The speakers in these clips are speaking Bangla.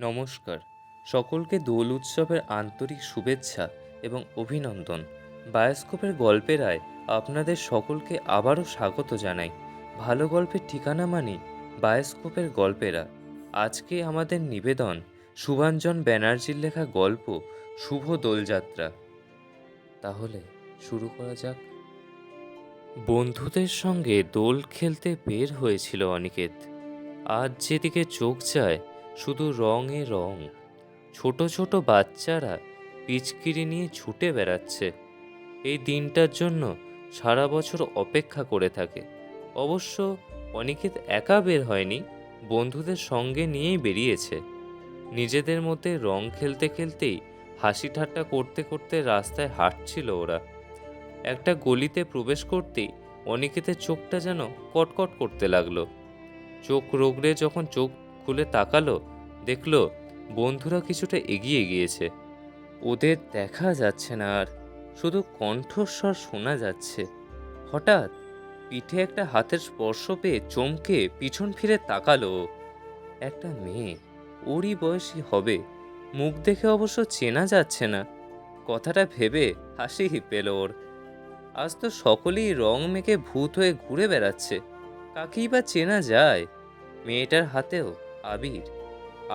নমস্কার। সকলকে দোল উৎসবের আন্তরিক শুভেচ্ছা এবং অভিনন্দন। বায়োস্কোপের গল্পেরায় আপনাদের সকলকে আবারও স্বাগত জানাই। ভালো গল্পের ঠিকানা মানি বায়োস্কোপের গল্পেরা। আজকে আমাদের নিবেদন শুভাঞ্জন ব্যানার্জির লেখা গল্প শুভ দোলযাত্রা। তাহলে শুরু করা যাক। বন্ধুদের সঙ্গে দোল খেলতে বের হয়েছিল অনিকেত। আজ যেদিকে চোখ যায় শুধু রঙে রং। ছোট ছোট বাচ্চারা পিচকিরি নিয়ে ছুটে বেড়াচ্ছে। এই দিনটার জন্য সারা বছর অপেক্ষা করে থাকে। অবশ্য অনিকেত একা বের হয়নি, বন্ধুদের সঙ্গে নিয়েই বেরিয়েছে। নিজেদের মধ্যে রং খেলতে খেলতেই হাসি ঠাট্টা করতে করতে রাস্তায় হাঁটছিল ওরা। একটা গলিতে প্রবেশ করতেই অনিকেতের চোখটা যেন কটকট করতে লাগল। চোখ রোগড়ে যখন চোখ খুলে তাকালো দেখল বন্ধুরা কিছুটা এগিয়ে গিয়েছে। ওদের দেখা যাচ্ছে না আর, শুধু কণ্ঠস্বর শোনা যাচ্ছে। হঠাৎ পিঠে একটা হাতের স্পর্শ পেয়ে চমকে পিছন ফিরে তাকালো। একটা মেয়ে, ওরই বয়সী হবে, মুখ দেখে অবশ্য চেনা যাচ্ছে না। কথাটা ভেবে হাসি পেল ওর। আজ তো সকলেই রং মেখে ভূত হয়ে ঘুরে বেড়াচ্ছে, কাকেই বা চেনা যায়? মেয়েটার হাতেও আবির।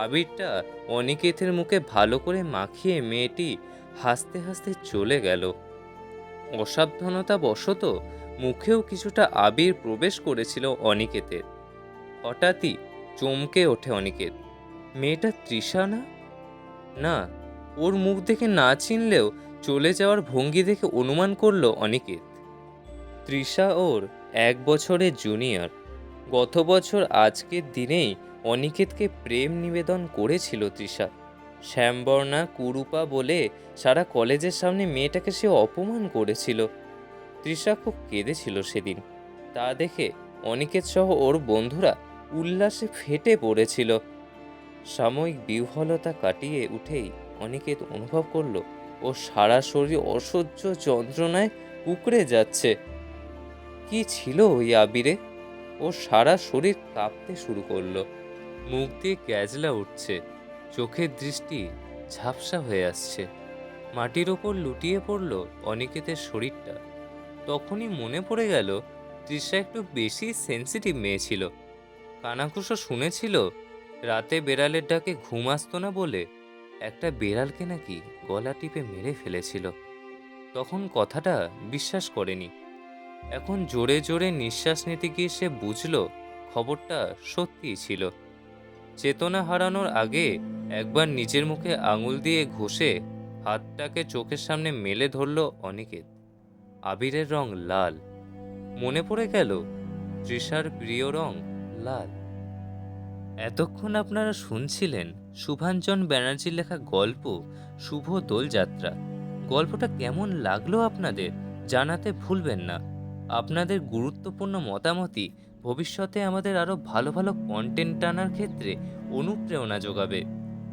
আবিরটা অনিকেতের মুখে ভালো করে মাখিয়ে মেয়েটি হাসতে হাসতে চলে গেল। অসাবধানতা বশত মুখেও কিছুটা আবির প্রবেশ করেছিল অনিকেতের। হঠাৎই চমকে ওঠে অনিকেত। মেয়েটা তৃষা না? না, ওর মুখ দেখে না চিনলেও চলে যাওয়ার ভঙ্গি দেখে অনুমান করল অনিকেত। তৃষা ওর এক বছরের জুনিয়র। গত বছর আজকের দিনেই অনিকেতকে প্রেম নিবেদন করেছিল তৃষা। শ্যামবর্ণা কুরুপা বলে সারা কলেজের সামনে মেয়েটাকে সে অপমান করেছিল। তৃষা খুব কেঁদেছিল সেদিন। তা দেখে অনিকেত সহ ওর বন্ধুরা উল্লাসে ফেটে পড়েছিল। সাময়িক বিহ্বলতা কাটিয়ে উঠেই অনিকেত অনুভব করল, ও সারা শরীর অসহ্য যন্ত্রণায় কুকড়ে যাচ্ছে। কি ছিল ওই আবিরে? ও সারা শরীর কাঁপতে শুরু করল। মুখ দিয়ে গ্যাজলা উঠছে। চোখের দৃষ্টি ঝাপসা হয়ে আসছে। মাটির ওপর লুটিয়ে পড়ল অনিকেতের শরীরটা। তখনই মনে পড়ে গেল, তৃষা একটু বেশি সেন্সিটিভ মেয়ে ছিল। কানাকুশো শুনেছিল, রাতে বেড়ালের ডাকে ঘুম আসতো না বলে একটা বেড়ালকে নাকি গলা টিপে মেরে ফেলেছিল। তখন কথাটা বিশ্বাস করেনি। এখন জোরে জোরে নিঃশ্বাস নিতে গিয়ে সে বুঝল, খবরটা সত্যিই ছিল। চেতনা হারানোর আগে একবার নিজের মুখে আঙুল দিয়ে ঘষে হাতটাকে চোখের সামনে মেলে ধরল অনিকেত। আবিরের রং লাল। মনে পড়ে গেল, তৃষার প্রিয় রং লাল। এতক্ষণ আপনারা শুনছিলেন শুভাঞ্জন ব্যানার্জির লেখা গল্প, শুভ দোলযাত্রা। গল্পটা কেমন লাগল আপনাদের জানাতে ভুলবেন না। আপনাদের গুরুত্বপূর্ণ মতামতই ভবিষ্যতে আমাদের আরও ভালো ভালো কন্টেন্ট আনার ক্ষেত্রে অনুপ্রেরণা যোগাবে।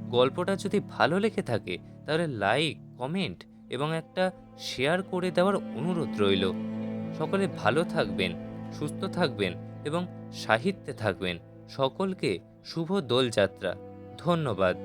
গল্পটা যদি ভালো লেগে থাকে, তাহলে লাইক কমেন্ট এবং একটা শেয়ার করে দেওয়ার অনুরোধ রইল। সকলে ভালো থাকবেন, সুস্থ থাকবেন এবং সাহিত্যে থাকবেন। সকলকে শুভ দোলযাত্রা। ধন্যবাদ।